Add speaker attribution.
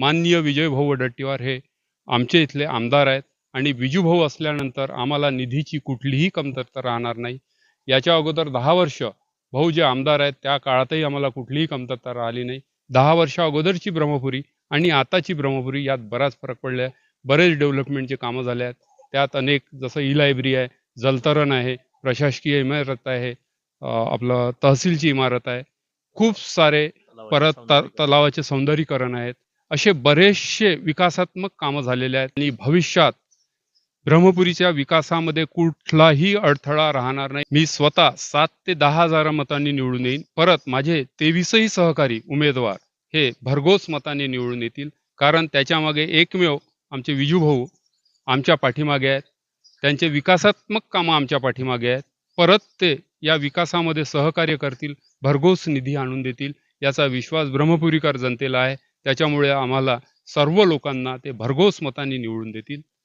Speaker 1: माननीय विजयभाऊ वडट्टीवार हे आमचे इथले आमदार आहेत आणि विजूभाऊ असल्यानंतर आम्हाला निधीची कुठलीही कमतरता राहणार नाही. याच्या अगोदर दहा वर्ष भाऊ जे आमदार आहेत त्या काळातही आम्हाला कुठलीही कमतरता राहिली नाही. दहा वर्षा अगोदरची ब्रह्मपुरी आणि आताची ब्रह्मपुरी यात बराच फरक पडला आहे बरेच डेव्हलपमेंटचे कामं झाले आहेत. त्यात अनेक जसं ई लायब्ररी आहे जलतरण आहे प्रशासकीय इमारत आहे आपलं तहसीलची इमारत आहे. खूप सारे परत तलावाचे सौंदर्यीकरण आहेत. असे बरेचसे विकासात्मक कामं झालेले आहेत. आणि भविष्यात ब्रह्मपुरीच्या विकासामध्ये कुठलाही अडथळा राहणार नाही. मी स्वतः सात ते दहा हजार मतांनी निवडून येईन. परत माझे तेवीसही सहकारी उमेदवार हे भरघोस मताने निवडून येतील. कारण त्याच्यामागे एकमेव आमचे विजूभाऊ आमच्या पाठीमागे आहेत. त्यांचे विकासात्मक कामं आमच्या पाठीमागे आहेत. परत ते या विकासामध्ये सहकार्य करतील. भरघोस निधी आणून देतील. याचा विश्वास ब्रह्मपुरीकर जनतेला आहे. त्याच्यामुळे आम्हाला सर्व लोकांना ते भरघोस मतांनी निवडून देतील.